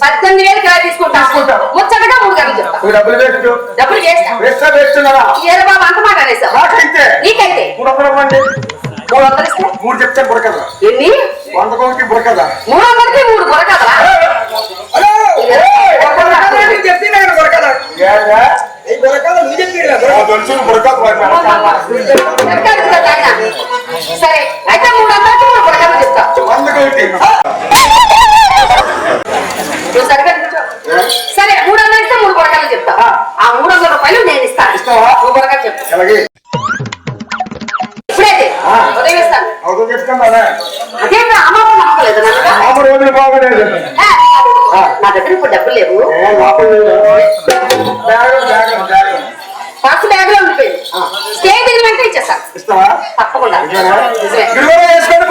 పద్దెనిమిది వేలు కిరాయి తీసుకుంటా. ముచ్చటగా మూడు గంటలు చెప్తా. డబ్బులు పెట్టు డబ్బులు చేస్తా. వేస్తా వేస్తున్నారా ఏదో బాబు అంత మాట అనేసావు? నాకైతే? మూడు వందలు ఇవ్వండి. మూడు వందలు ఇస్తే? మూడు చెప్తే బుడకదా ఎన్ని? వంద కోటి బుడకదా మూడు వందలకి మూడు హలో. చెప్తే నేను బుడకదా బుడకదు సరే అయితే మూడు వందలకి మూడు కొరకలు చెప్తా. వంద కోటి లోపల బ్యాగ్లో ఉండిపోయింది స్టేజ్ దిగిన వెంటనే ఇచ్చేస్తాను తప్పకుండా. ఇదిగో వేసుకోండి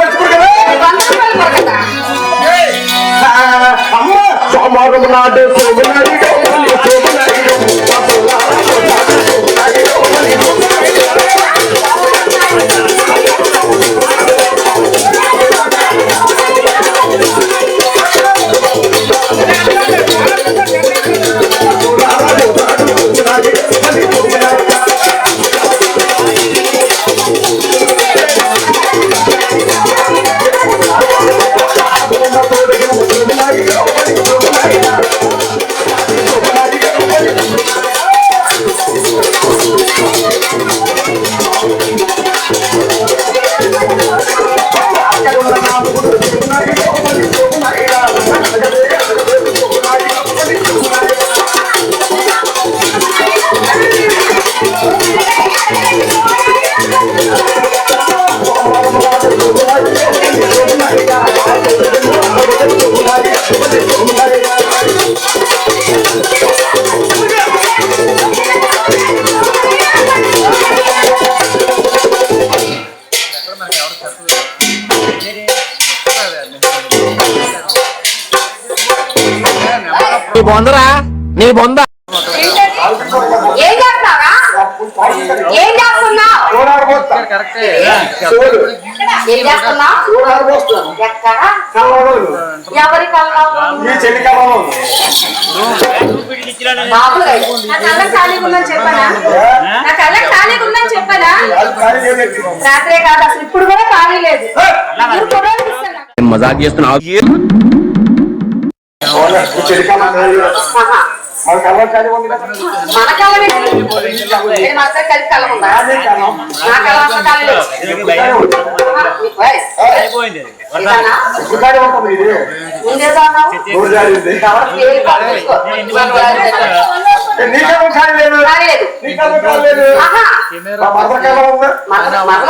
లేదు. మీరు కూడా ఇస్తాను. మజాక్ చేస్తున్నావు? అవునా? ఈ చెల్లి కళ్ళ ఖాళీ లేదు. ఆహా. మన కళ్ళ ఖాళీ ఉంది కదా మన కళ్ళ ఏంటి? ఏంటి మన ఇద్దరి కలిసి కళ్ళ ఉందా అదే కళ్ళం. నా కళ్ళ అసలు ఖాళీ లేదు ఇక్కడే ఉంది. ఆహా. ఓయ్. ఇదానా? ఇక్కడే ఉంటుంది ఇది ముందేదో అన్నావు? నోరు జారింది. ఎవరు పేరు కాదు చూసుకో. ఏ, నీ కళ్ళం ఖాళీ లేదు ఖాళీ లేదు నీ కళ్ళం ఖాళీ లేదు ఆహా. మా మరద కళ్ళం ఉందా మరల మరల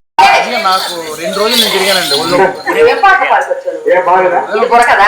నాకు రెండు రోజులు నేను తిరిగానండి ఒళ్ళు ఏం పాట పాడుకొచ్చావు నువ్వు? ఏ బాగాలేదా? ఇది బుర్రకదా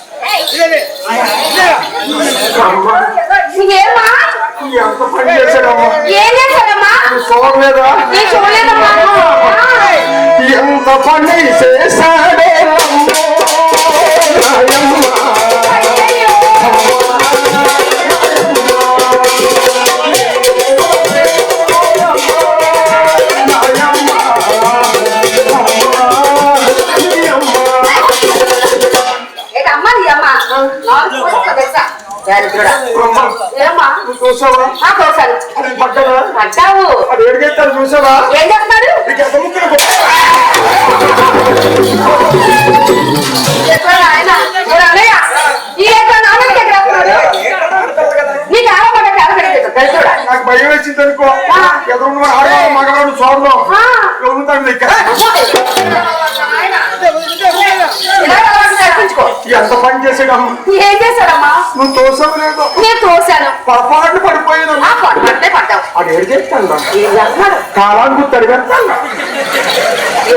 ఏం చేశాడమ్మా చూసావా? అది ఎడిగేస్తాడు చూసావా? ఏం చేస్తున్నాడు నీకు ఎంత ముక్కలు నీకు భయం వేసింది అనుకో. ఎదురు ఆడవాళ్ళు మగవాళ్ళు చూడడం ఆ. ఎవరుంటాడు నీకు? ఎంత పని చేసాడమ్మా ఏం చేశాడమ్మా? నువ్వు తోసావు లేదు? నేను తోసాను. పొరపాటు పడిపోయాను. పట్టే పడ్డావు. అది ఏం చేస్తున్నాడు కాలాన్ని గుర్తు అడిగేస్తాడు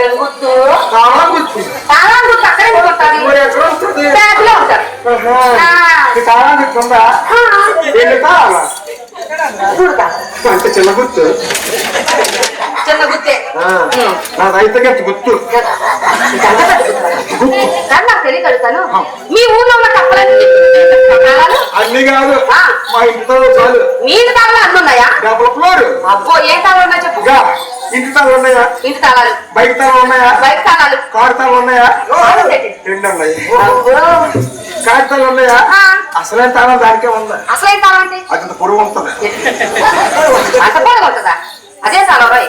ఏం గుర్తు? కాలాన్ని గుర్తు. చాలా గుర్తు అక్కడే ఉంటుంది? బ్యాగ్లో ఉంటారు కాలాన్ని గుర్తు ఉందా? ఎన్ని కావాలా అంటే చిన్న గుర్తు. చిన్న గుర్తే ఆ, నా రైతు గట్టి పెట్టుకుంటాను. కానీ నాకు తెలియక అడుగుతాను మీ ఊర్లో ఉన్న కప్పలన్నీ తాళాలు అన్ని కాదు. మా ఇంటితో చాలు నీటి తాళాలు అన్ని ఉన్నాయా? అబ్బో ఏ తాళాలు ఉన్నాయా చెప్పు. ఇంటి తాళ్ళు ఉన్నాయా? ఇంటి తాళాలు. బైక్ తాళ్ళు ఉన్నాయా? బయట తాళాలు. కారు తాళ్ళు ఉన్నాయా. రెండు ఉన్నాయి. కారు తాళ్ళు ఉన్నాయా. అసలైన తాళం దానికే ఉంది అసలు ఏం తాళం అంటే? అది పొరుగు ఉంటుంది? అంత పొడవు ఉంటుందా? అదే తాళం రాయ్.